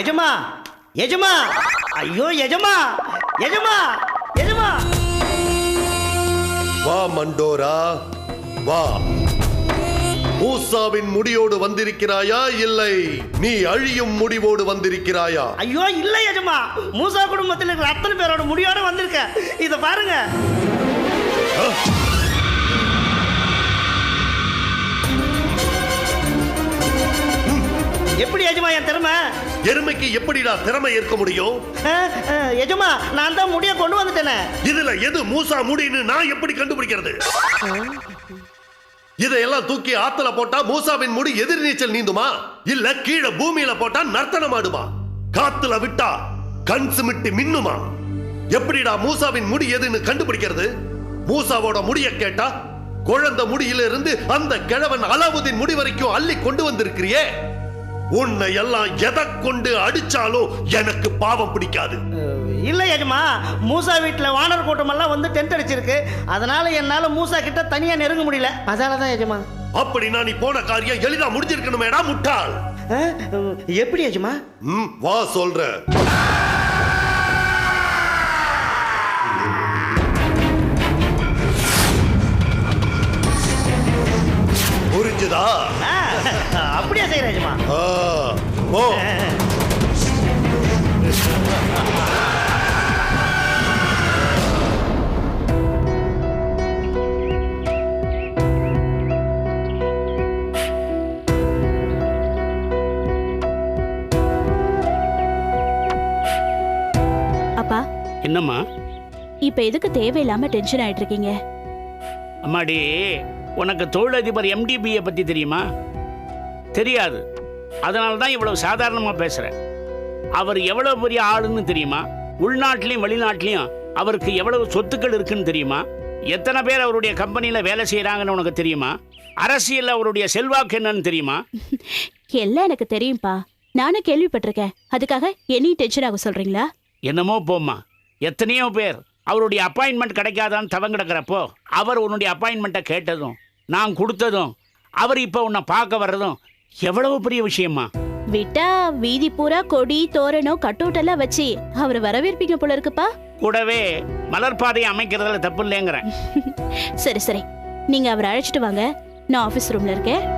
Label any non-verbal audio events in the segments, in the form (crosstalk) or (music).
எஜமா எஜமா. ஐயோ எஜமா எஜமா எஜமா. வா மண்டோரா வா. மூசாவின் முடியோடு வந்திருக்கிறாயா இல்லை? நீ அழியும் முடிவோடு வந்திருக்கிறாயா? ஐயோ இல்ல எஜமா. மூசா குடும்பத்தில் இருக்கிற அத்தனை பேரோட முடியோட வந்திருக்க. இத பாருங்க. எப்படி எஜமா என் திறமை? எருமைக்கு எப்படிடா திறமை இருக்க முடியும்? எஜமா நான் தான் முடிய கொண்டு வந்துட்டேனே. இதுல எது மூசா முடின்னு நான் எப்படி கண்டுபிடிக்கிறது? இதையெல்லாம் தூக்கி ஆத்துல போட்டா மூசாவின் முடி எதிர்நீச்சல் நீந்துமா? இல்ல கீழே பூமியில போட்டா நர்த்தனம் ஆடுமா காத்துல விட்டா கண் சிமிட்டி மின்னுமா? எப்படிடா மூசாவின் முடி எதுன்னு கண்டுபிடிக்கிறது? மூசாவோட முடிய கேட்டா குழந்தை முடியில இருந்து அந்த கிழவன் அலாவுதீன் முடி வரைக்கும் அள்ளி கொண்டு வந்திருக்கிறியே. உன்னை எல்லாம் எதை கொண்டு அடிச்சாலும் எனக்கு பாவம் பிடிக்காது. இல்ல எஜமா மூசா வீட்டுல வானர் கூட்டம் எல்லாம் வந்து டென்ட் அடிச்சிருக்கு. அதனால என்னால மூசா கிட்ட தனியா நெருங்க முடியல. அதால தான் எஜமா. அப்படின்னா நீ போன காரியம் எளிதா முடிஞ்சிருக்கணுமேடா முட்டாள். எப்படி எஜமா? ம், வா சொல்ற புரிஞ்சுதா அஹ், அப்படியே செய்யற எஜமா ஆ, போ. அப்பா. என்னம்மா? இப்ப எதுக்கு தேவையில்லாம டென்ஷன் ஆயிட்டு இருக்கீங்க அம்மாடி உனக்கு தொழிலதிபர் எம்டிபியை பற்றி தெரியுமா? தெரியாது. அதனால தான் இவ்வளவு சாதாரணமாக பேசுகிறேன் அவர் எவ்வளவு பெரிய ஆளுன்னு தெரியுமா? உள்நாட்டிலையும் வெளிநாட்டிலையும் அவருக்கு எவ்வளவு சொத்துக்கள் இருக்குன்னு தெரியுமா? எத்தனை பேர் அவருடைய கம்பெனியில் வேலை செய்கிறாங்கன்னு உனக்கு தெரியுமா? அரசியலில் அவருடைய செல்வாக்கு என்னன்னு தெரியுமா? (laughs) எல்லாம் எனக்கு தெரியும்பா. நானும் கேள்விப்பட்டிருக்கேன். அதுக்காக எனி டென்ஷன் ஆக சொல்றீங்களா? என்னமோ போம்மா. எத்தனையோ பேர் அவருடைய அப்பாயின்மெண்ட் கிடைக்காதான்னு தவங்க கிடக்கிறப்போ அவர் உன்னுடைய அப்பாயின்மெண்ட்டை கேட்டதும் நான் கொடுத்ததும் அவர் இப்போ உன்னை பார்க்க வர்றதும் எவ்வளவு பெரிய விஷயமா? விட்டா வீதி பூரா கொடி தோரணம் கட்டூட்டெல்லாம் வச்சு அவரை வரவேற்பீங்க போல இருக்குப்பா. கூடவே மலர் பாதையை அமைக்கிறதுல தப்பு இல்லைங்கிறேன். (laughs) சரி சரி. நீங்க அவரை அழைச்சிட்டு வாங்க. நான் ஆபீஸ் ரூம்ல இருக்கேன்.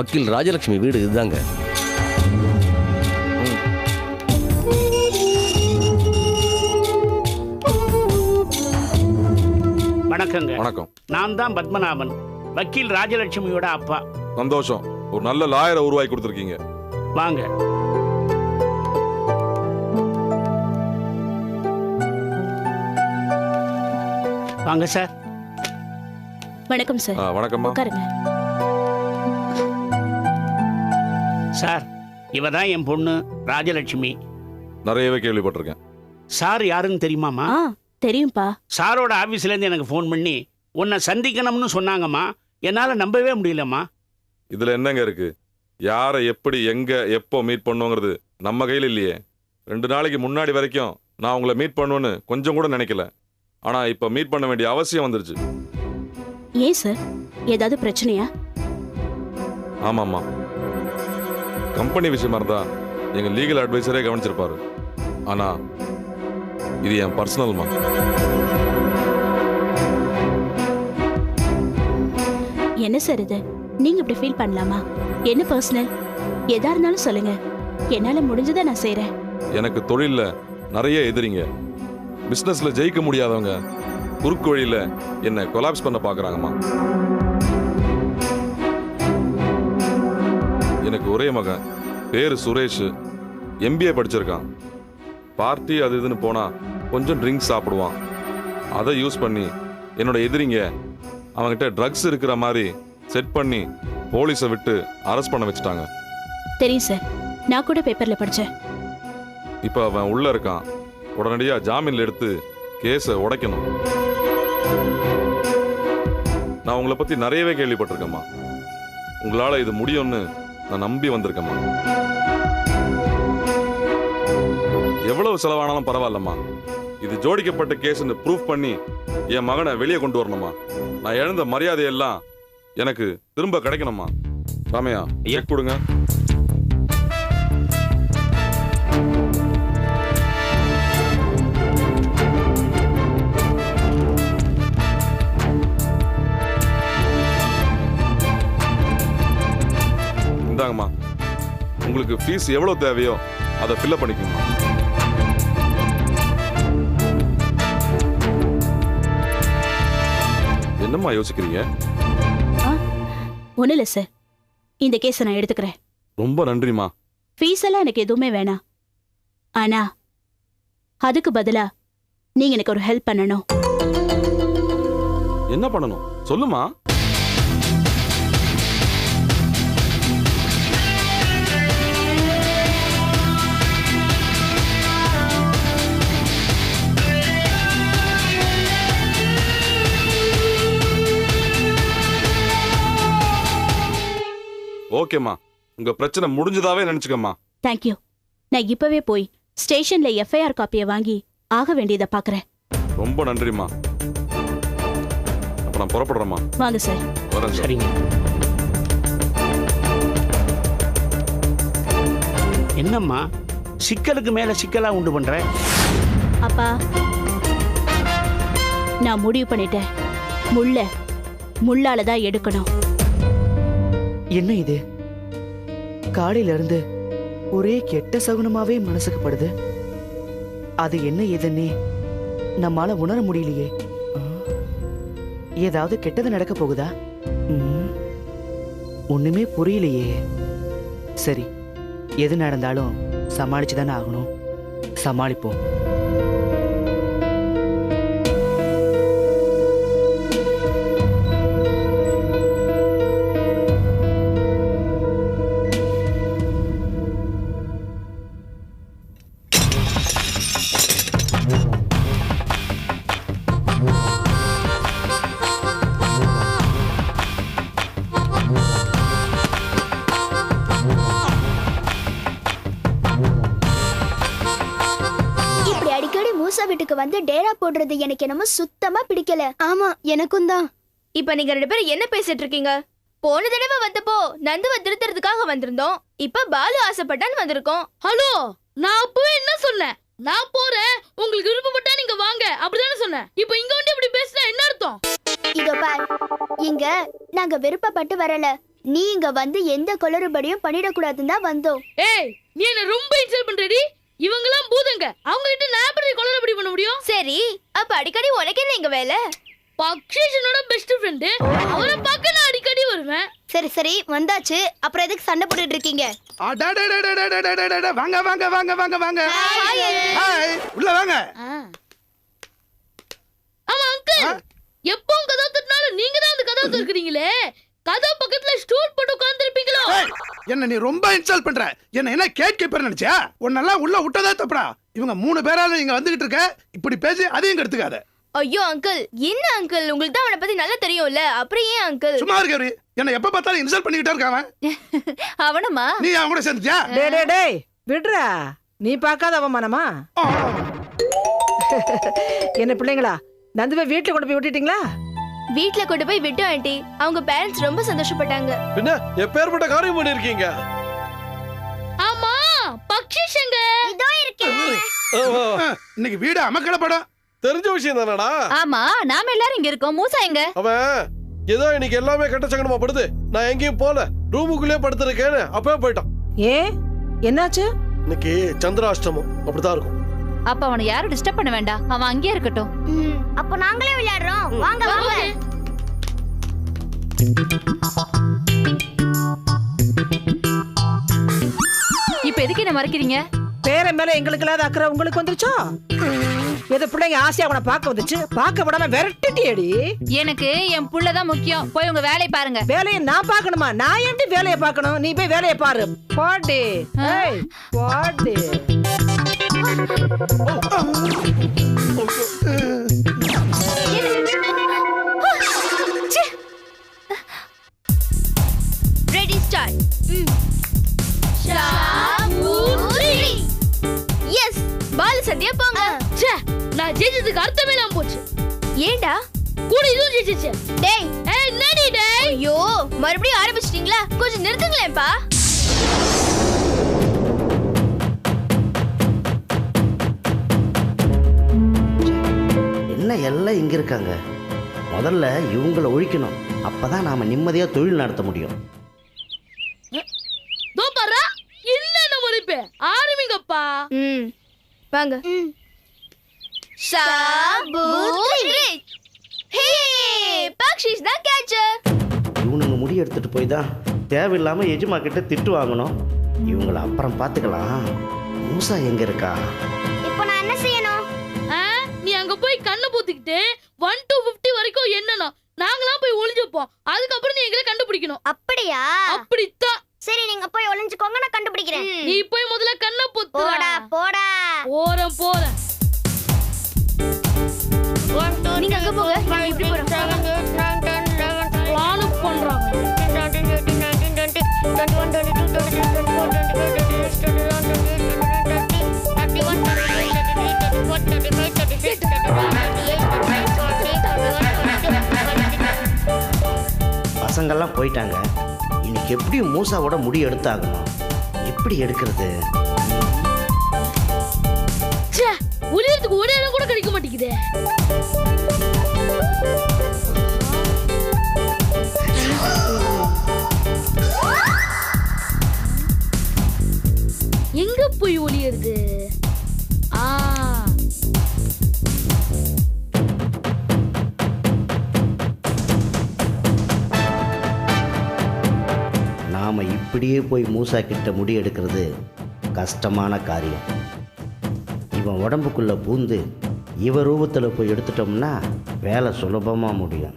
வக்கீல் ராஜலட்சுமி வீடு இதுதாங்க. வணக்கங்க. வணக்கம். நான் தான் பத்மநாபன் வக்கீல் ராஜலட்சுமியோட அப்பா. சந்தோஷம். ஒரு நல்ல லாயரை உருவாக்கி கொடுத்துருக்கீங்க. வாங்க. வாங்க சார். வணக்கம் சார். ஆ, வணக்கம்மா. உட்காருங்க. சார் இவ தான் என் பொண்ணு ராஜலட்சுமி. நிறையவே கேள்விப்பட்டிருக்கேன். சார் யாருன்னு தெரியுமாமா ஆ தெரியும்பா. சாரோட ஆஃபீஸ்லேருந்து எனக்கு ஃபோன் பண்ணி உன்னை சந்திக்கணும்னு சொன்னாங்கம்மா. என்னால் நம்பவே முடியலம்மா. இதுல என்னங்க இருக்கு? யாரை எப்படி எங்க எப்போ மீட் பண்ணுங்கிறது நம்ம கையில் இல்லையே. ரெண்டு நாளைக்கு முன்னாடி வரைக்கும் நான் உங்களை மீட் பண்ணுவேன்னு கொஞ்சம் கூட நினைக்கல. ஆனா இப்போ மீட் பண்ண வேண்டிய அவசியம் வந்துருச்சு. ஏன் சார்? ஏதாவது பிரச்சனையா? ஆமாம்மா. கம்பெனி விஷயமா இருந்தா எங்க லீகல் அட்வைசரே கவனிச்சிருப்பாரு. ஆனா இது என் பர்சனல்மா என்ன சார் இது? நீங்க இப்படி ஃபீல் பண்ணலாமா? என்ன பர்சனல் எதா இருந்தாலும் சொல்லுங்க. என்னால முடிஞ்சதை நான் செய்றேன். எனக்கு தொழில்ல நிறைய எதிரிங்க. பிசினஸ்ல ஜெயிக்க முடியாதவங்க குறுக்கு வழியில என்னை கொலாப்ஸ் பண்ண பாக்குறாங்கம்மா. எனக்கு ஒரே மகன். பேரு சுரேஷ். எம்பிஏ படிச்சிருக்கான். பார்ட்டி அது இதுன்னு போனா கொஞ்சம் ட்ரிங்க்ஸ் சாப்பிடுவான். அதை யூஸ் பண்ணி என்னோட எதிரிங்க அவன்கிட்ட ட்ரக்ஸ் இருக்கிற மாதிரி செட் பண்ணி போலீஸை விட்டு அரெஸ்ட் பண்ண வச்சுட்டாங்க. தெரியும் சார் நான் கூட பேப்பர்ல படிச்சேன். இப்போ அவன் உள்ள இருக்கான். உடனடியாக ஜாமீன்ல எடுத்து கேஸை உடைக்கணும். நான் உங்களை பத்தி நிறையவே கேள்விப்பட்டிருக்கேம்மா. உங்களால இது முடியும்னு நான் நம்பி வந்திருக்கேம்மா எவ்வளவு செலவானாலும் பரவாயில்லம்மா. இது ஜோடிக்கப்பட்ட கேஸ்னு ப்ரூஃப் பண்ணி என் மகனை வெளியே கொண்டு வரணுமா நான் இழந்த மரியாதையெல்லாம் எனக்கு திரும்ப கிடைக்கணுமா ராமையா கொடுங்க. உங்களுக்கு ஃபீஸ் எவ்வளவு தேவையோ அதை ஃபில்அப் பண்ணிக்கோங்க. என்னம்மா யோசிக்கிறீங்க? ஒன்றும் இல்லை சார் இந்த கேஸை நான் எடுத்துக்கிறேன். ரொம்ப நன்றிம்மா. ஃபீஸ் எல்லாம் எனக்கு எதுவுமே வேணாம். ஆனா அதுக்கு பதிலா நீங்க எனக்கு ஒரு ஹெல்ப் பண்ணணும். என்ன பண்ணணும்? சொல்லுமா ஓகேம்மா. உங்க பிரச்சனை முடிஞ்சதாவே நினைச்சுக்கம்மா. தேங்க்யூ நான் இப்பவே போய் ஸ்டேஷன்ல எஃப்ஐஆர் காப்பியை வாங்கி ஆக வேண்டியதை பார்க்கறேன் ரொம்ப நன்றிம்மா. அப்ப நான் புறப்படுறேம்மா. வாங்க சார் வரேன் சார் சரிங்க. என்னம்மா? சிக்கலுக்கு மேல சிக்கலா உண்டு பண்ற? அப்பா நான் முடிவு பண்ணிட்டேன். முள்ள முள்ளால தான் எடுக்கணும். என்ன இது? காலையில இருந்து ஒரே கெட்ட சகுனமாவே மனசுக்கு படுது. அது என்ன ஏதுன்னே நம்மால உணர முடியலையே. ஏதாவது கெட்டது நடக்க போகுதா? ஒண்ணுமே புரியலையே. சரி எது நடந்தாலும் சமாளிச்சுதானே ஆகணும். சமாளிப்போம். மூசா வீட்டுக்கு வந்து டேரா போடுறது எனக்கு என்னமோ சுத்தமா பிடிக்கல. ஆமா எனக்கும் தான். இப்ப நீங்க ரெண்டு பேரும் என்ன பேசிட்டு இருக்கீங்க? போன தடவை வந்தப்போ நந்துவ திருத்துறதுக்காக வந்திருந்தோம். இப்ப பாலு ஆசைப்பட்டான்னு வந்திருக்கோம். ஹலோ நான் அப்பவே என்ன சொன்னேன்? நான் போறேன் உங்களுக்கு விருப்பப்பட்டா நீங்க வாங்க அப்படிதானே சொன்னேன். இப்போ இங்க வந்து இப்படி பேசினா என்ன அர்த்தம்? இதோ பார் இங்க நாங்க விருப்பப்பட்டு வரல. நீ இங்க வந்து எந்த குளறுபடியும் பண்ணிடக்கூடாதுன்னு தான் வந்தோம். ஏய் நீ என்ன ரொம்ப இன்சல்ட் பண்றடி. இவங்கெல்லாம் பூதங்க. அவங்க கிட்ட நான் எப்படி பண்ண முடியும்? சரி அப்ப அடிக்கடி உனக்கு என்ன வேலை? பக்ஷேஷனோட பெஸ்ட் ஃப்ரெண்டு அவரை பார்க்க நான் அடிக்கடி வருவேன். சரி சரி வந்தாச்சு. அப்புறம் எதுக்கு சண்டை போட்டுட்டு இருக்கீங்க? வாங்க வாங்க வாங்க வாங்க வாங்க. ஹாய் உள்ள வாங்க. ஆமா அங்கிள் எப்போ கதவு தட்டினாலும் நீங்க தான் அந்த கதவு திறக்கிறீங்களே. கதவு பக்கத்துல ஸ்டூல் போட்டு உட்கார்ந்துருப்பீங்களோ? என்ன நீ ரொம்ப இன்சல்ட் பண்ற. என்ன என்ன கேட் கீப்பர் நினைச்சியா? உன்னெல்லாம் உள்ள விட்டதா தப்புடா. இவங்க மூணு பேரால இங்க வந்துகிட்டு இருக்க. இப்படி பேசி அதையும் கெடுத்துக்காத. ஐயோ அங்கிள் என்ன அங்கிள் உங்களுக்கு தான் அவனை பத்தி நல்லா தெரியும்ல. அப்புறம் ஏன் அங்கிள் சும்மா இருக்கவரு என்ன எப்ப பார்த்தாலும் இன்சல்ட் பண்ணிக்கிட்டே இருக்கான் அவன். (laughs) அவனமா நீ அவன் கூட சேர்ந்துட்டியா? (laughs) டேய் டேய் டேய். விடுறா. நீ பார்க்காத அவமானமா? ஆ. (laughs) என்ன பிள்ளைங்களா? நந்துவை வீட்டுல கொண்டு போய் விட்டுட்டீங்களா? வீட்ல கொண்டு போய் விட்டோம் ஆண்டி. அவங்க பேரண்ட்ஸ் ரொம்ப சந்தோஷப்பட்டாங்க. பின்ன எப்பேற்பட்ட காரியம் பண்ணிருக்கீங்க? ஆமா பக்ஷேஷங்க இதோ இருக்கேன். இன்னைக்கு வீடு அமக்கல படம். தெரிஞ்ச விஷயம் தானடா? ஆமா நாம எல்லாரும் இங்க இருக்கோம். மூசா எங்க? அவன் ஏதோ இன்னைக்கு எல்லாமே கட்ட சங்கடமா படுது. நான் எங்கேயும் போல. ரூமுக்குள்ளே படுத்திருக்கேன்னு அப்பவே போயிட்டான். ஏன்? என்னாச்சு? இன்னைக்கு சந்திராஷ்டமம். அப்படிதான் இருக்கும். அப்ப அவனை யாரும் டிஸ்டர்ப் பண்ண வேண்டாம் அவன் அங்கேயே இருக்கட்டும். அப்போ நாங்களே விளையாடுறோம். வாங்க வாங்க. இப்ப எதுக்கு என்ன மறைக்கிறீங்க? பேர மேல எங்களுக்கு இல்லாத அக்கறை உங்களுக்கு வந்துருச்சோ? எது பிள்ளைங்க ஆசையா உன பார்க்க வந்துச்சு. பார்க்க விடாம விரட்டிட்டியடி. எனக்கு என் புள்ளதான் முக்கியம். போய் உங்க வேலையை பாருங்க. வேலையை நான் பார்க்கணுமா? நான் ஏன்டி வேலையை பார்க்கணும்? நீ போய் வேலையை பாரு. பாடி. ரெடி ஸ்டார்ட் ஷாபுரி எஸ் பால சந்தியா போங்க. நான் போச்சு. ஏண்டா? கூட இதுவும் டேய். ஏய் டேய்? ஐயோ மறுபடியும் ஆரம்பிச்சிட்டீங்களா? கொஞ்சம் நிறுத்துங்களேன்ப்பா. என்ன எல்லாம் இங்கே இருக்காங்க? முதல்ல இவங்கள ஒழிக்கணும். அப்பதான் நாம நிம்மதியா தொழில் நடத்த முடியும். ஆரம்பிங்கப்பா. ம் வாங்க. தான் இவனுங்க முடி எடுத்துட்டு போய் தான் தேவையில்லாம எஜுமா கிட்ட திட்டு வாங்கணும். இவங்கள அப்புறம் பார்த்துக்கலாம். மூசா எங்க இருக்கா? பூத்திக்கிட்டு ஒன் டு பிப்டி வரைக்கும் எண்ணணும் நாங்களாம் போய் ஒளிஞ்சுப்போம் அதுக்கப்புறம் நீ எங்களை கண்டுபிடிக்கணும் அப்படியா அப்படித்தான் சரி நீங்க போய் ஒளிஞ்சுக்கோங்க நான் கண்டுபிடிக்கிறேன் நீ போய் முதல்ல கண்ணை பூத்து போடா போடா போறேன் போறேன் நீங்க அங்க போங்க நாங்க இப்படி போறோம் பிளான் பண்றாங்க பசங்கள்லாம் போயிட்டாங்க. இன்னைக்கு எப்படி மூசாவோட முடி எடுத்தாகணும் எப்படி எடுக்கிறது? ச்சே ஒளியறதுக்கு ஒரு இடம் கூட கிடைக்க மாட்டேங்குதே. எங்க போய் ஒளியறது? ஆ இப்படியே போய் மூசா கிட்ட முடி எடுக்கிறது கஷ்டமான காரியம். இவன் உடம்புக்குள்ளே பூந்து இவ ரூபத்தில் போய் எடுத்துட்டோம்னா வேலை சுலபமாக முடியும்.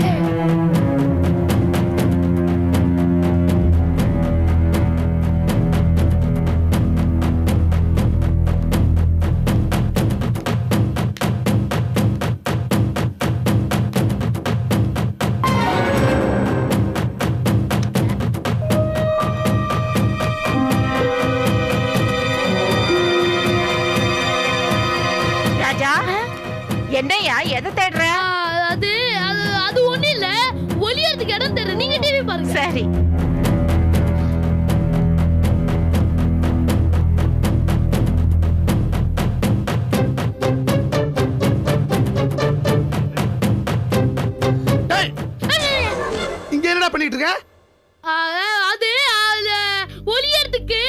Hey. சரி. இங்க என்னடா பண்ணிட்டு இருக்க? ஆ, அது அது ஒளியறதுக்கு.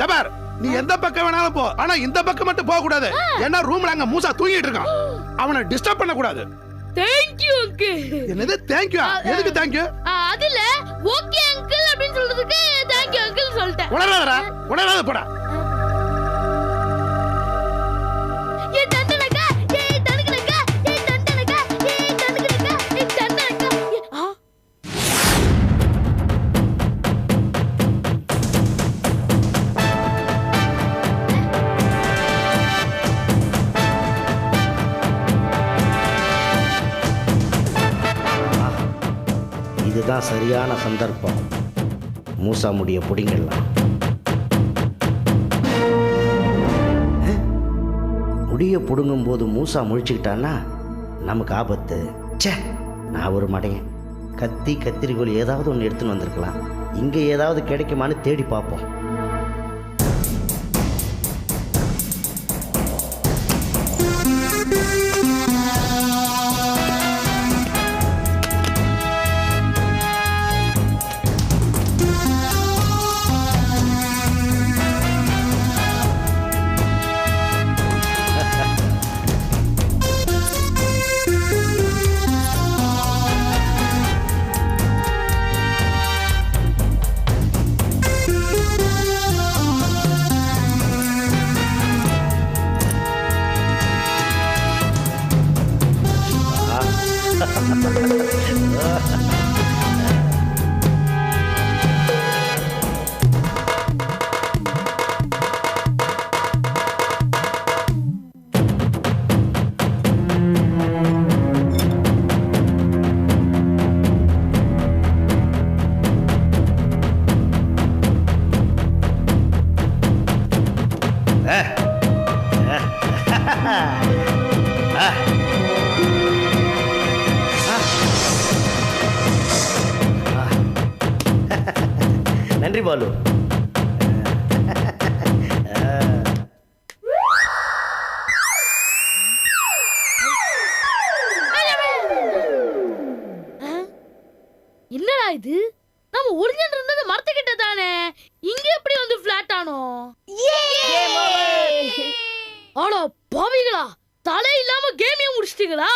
டபார் நீ எந்த பக்கம் வேணாலும் போ. ஆனா இந்த பக்கம் மட்டும் போக கூடாது ஏன்னா ரூம்ல அங்க மூசா தூங்கிட்டு இருக்கான். அவனை டிஸ்டர்ப் பண்ண கூடாது Thank you, uncle. என்னது? தேங்க்யூ எதுக்கு தேங்க்யூ ஆ, அதுல ஓகே அங்கிள் அப்படின்னு சொல்றதுக்கு தேங்க்யூ அங்கிள் சொல்லிட்டேன். உணராதடா. உணராத போடா. இதுதான் சரியான சந்தர்ப்பம். மூசா முடிய பிடிங்கிடலாம் அஹ்? முடிய பிடுங்கும் போது மூசா முழிச்சுக்கிட்டான்னா நமக்கு ஆபத்து. ச்சே நான் ஒரு மடையன். கத்தி கத்திரிக்கோல் ஏதாவது ஒன்று எடுத்துன்னு வந்திருக்கலாம். இங்கே ஏதாவது கிடைக்குமான்னு தேடி பார்ப்போம். நன்றி பாலு. என்னடா இது? நம்ம ஒளிஞ்சிட்டு இருந்தது மரத்துக்கிட்ட தானே இங்க எப்படி வந்து பிளாட் ஆனோ? ஆனா பாவிகளா. தலை இல்லாம கேமையும் முடிச்சிட்டீங்களா?